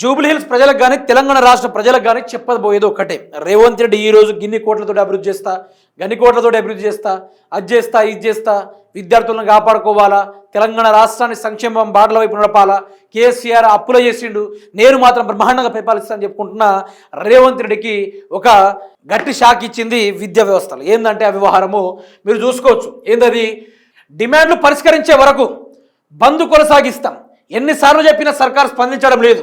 జూబ్లీహిల్స్ ప్రజలకు కానీ తెలంగాణ రాష్ట్ర ప్రజలకు కానీ చెప్పబోయేది ఒకటే రేవంత్ రెడ్డి ఈ రోజు గిన్ని కోట్లతో అభివృద్ధి చేస్తా గన్ని కోట్లతో అభివృద్ధి చేస్తా అది చేస్తా ఇది చేస్తా విద్యార్థులను కాపాడుకోవాలా తెలంగాణ రాష్ట్రాన్ని సంక్షేమం బాటల వైపు నడపాలా కేసీఆర్ అప్పుల చేసిండు నేను మాత్రం బ్రహ్మాండంగా పరిపాలిస్తా అని చెప్పుకుంటున్న రేవంత్ రెడ్డికి ఒక గట్టి షాక్ ఇచ్చింది విద్యా వ్యవస్థలు. ఏంటంటే ఆ వ్యవహారము? మీరు చూసుకోవచ్చు. ఏందది? డిమాండ్లు పరిష్కరించే వరకు బంద్ కొనసాగిస్తాం. ఎన్నిసార్లు చెప్పినా సర్కార్ స్పందించడం లేదు.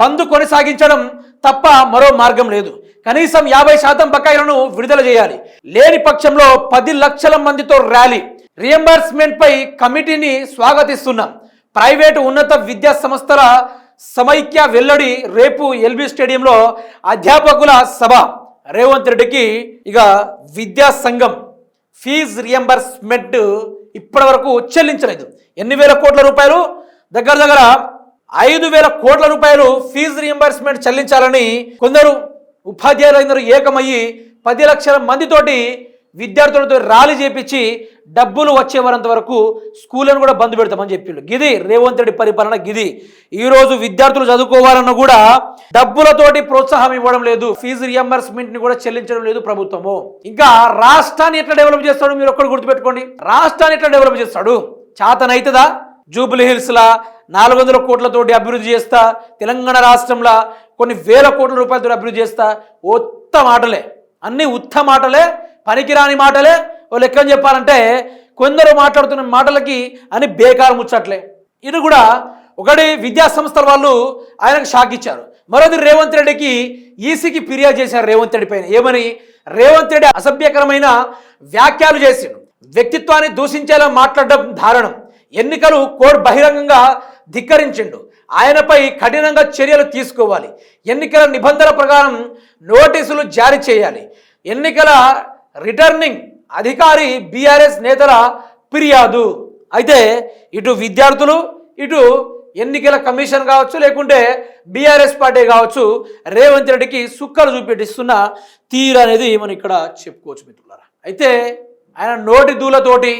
బంద్ కొనసాగించడం తప్ప మరో మార్గం లేదు. కనీసం యాభై శాతం బకాయిలను విడుదల చేయాలి. లేని పక్షంలో పది లక్షల మందితో ర్యాలీ. రియంబర్స్మెంట్ పై కమిటీని స్వాగతిస్తున్నాం. ప్రైవేటు ఉన్నత విద్యా సంస్థల సమైక్య వెల్లడి రేపు ఎల్బీ స్టేడియంలో అధ్యాపకుల సభ. రేవంత్ రెడ్డికి ఇక విద్యా సంఘం ఫీజ్ రియంబర్స్మెంట్ ఇప్పటి వరకు చెల్లించలేదు. ఎన్ని వేల కోట్ల రూపాయలు? దగ్గర దగ్గర ఐదు వేల కోట్ల రూపాయలు ఫీజు రియంబర్స్మెంట్ చెల్లించాలని కొందరు ఉపాధ్యాయులందరూ ఏకమయ్యి పది లక్షల మందితోటి విద్యార్థులతో ర్యాలీ చేపించి డబ్బులు వచ్చేవారంత వరకు స్కూళ్ళను కూడా బంద్ పెడతామని చెప్పిండు. గిది రేవంత్ రెడ్డి పరిపాలన గిది. ఈరోజు విద్యార్థులు చదువుకోవాలన్నా కూడా డబ్బులతోటి ప్రోత్సాహం ఇవ్వడం లేదు. ఫీజు రియంబర్స్మెంట్ని కూడా చెల్లించడం లేదు ప్రభుత్వము. ఇంకా రాష్ట్రాన్ని ఎట్లా డెవలప్ చేస్తాడు మీరు ఒక్కడు గుర్తుపెట్టుకోండి. రాష్ట్రాన్ని ఎట్లా డెవలప్ చేస్తాడు? చాతనైతుందా? జూబ్లీ హిల్స్లా నాలుగు వందల కోట్లతోటి అభివృద్ధి చేస్తా తెలంగాణ రాష్ట్రంలో కొన్ని వేల కోట్ల రూపాయలతో అభివృద్ధి చేస్తా ఉత్త మాటలే అన్ని ఉత్త మాటలే పనికిరాని మాటలే. ఓ లెక్కని చెప్పాలంటే కొందరు మాట్లాడుతున్న మాటలకి అని బేకారు ముచ్చట్లే. ఇది కూడా ఒకటి విద్యా సంస్థల వాళ్ళు ఆయనకు షాక్ ఇచ్చారు. మరోది రేవంత్ రెడ్డికి ఈసీకి ఫిర్యాదు చేశారు రేవంత్ రెడ్డి పైన. ఏమని? రేవంత్ రెడ్డి అసభ్యకరమైన వ్యాఖ్యలు చేసిండు. వ్యక్తిత్వాన్ని దూషించేలా మాట్లాడడం దారుణం. ఎన్నికలు కోడ్ బహిరంగంగా ధిక్కరించిండు. ఆయనపై కఠినంగా చర్యలు తీసుకోవాలి. ఎన్నికల నిబంధనల ప్రకారం నోటీసులు జారీ చేయాలి. ఎన్నికల రిటర్నింగ్ అధికారి బీఆర్ఎస్ నేతల ఫిర్యాదు. అయితే ఇటు విద్యార్థులు ఇటు ఎన్నికల కమిషన్ కావచ్చు లేకుంటే బీఆర్ఎస్ పార్టీ కావచ్చు రేవంత్ రెడ్డికి సుక్కలు చూపెట్టిస్తున్న తీరు అనేది మనం ఇక్కడ చెప్పుకోవచ్చు మిత్రులారా. అయితే ఆయన నోటి దూలతోటి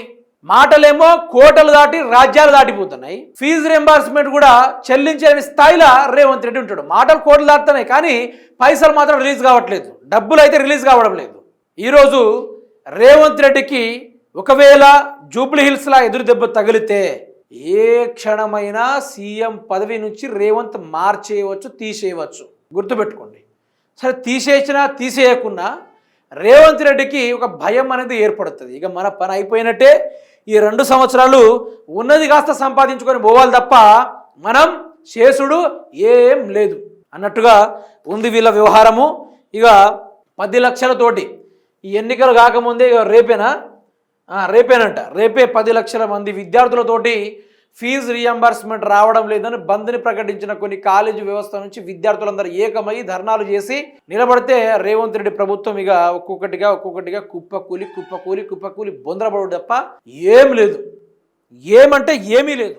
మాటలేమో కోటలు దాటి రాజ్యాలు దాటిపోతున్నాయి. ఫీజు రింబార్స్మెంట్ కూడా చెల్లించని స్థాయిలో రేవంత్ రెడ్డి ఉంటాడు. మాటలు కోటలు దాటుతున్నాయి కానీ పైసలు మాత్రం రిలీజ్ కావట్లేదు. డబ్బులు అయితే రిలీజ్ కావడం లేదు. ఈరోజు రేవంత్ రెడ్డికి ఒకవేళ జూబ్లీ హిల్స్లా ఎదురు దెబ్బ తగిలితే ఏ క్షణమైనా సీఎం పదవి నుంచి రేవంత్ మార్చేయవచ్చు తీసేయవచ్చు. గుర్తుపెట్టుకోండి. సరే తీసేసినా తీసేయకున్నా రేవంత్ రెడ్డికి ఒక భయం అనేది ఏర్పడుతుంది. ఇక మన పని అయిపోయినట్టే ఈ రెండు సంవత్సరాలు ఉన్నది కాస్త సంపాదించుకొని పోవాలి తప్ప మనం శేషుడు ఏం లేదు. అన్నట్టుగా ఉంది వీళ్ళ వ్యవహారము. ఇక పది లక్షలతోటి ఈ ఎన్నికలు కాకముందే ఇక రేపేనా? రేపేనంట. రేపే పది లక్షల మంది విద్యార్థులతోటి ఫీజు రియంబర్స్మెంట్ రావడం లేదని బంద్ని ప్రకటించిన కొన్ని కాలేజీ వ్యవస్థ నుంచి విద్యార్థులందరూ ఏకమై ధర్నాలు చేసి నిలబడితే రేవంత్ రెడ్డి ప్రభుత్వం ఇక ఒక్కొక్కటిగా ఒక్కొక్కటిగా కుప్పకూలి కుప్పకూలి కుప్పకూలి బొందరపడు తప్ప ఏం లేదు. ఏమంటే ఏమీ లేదు.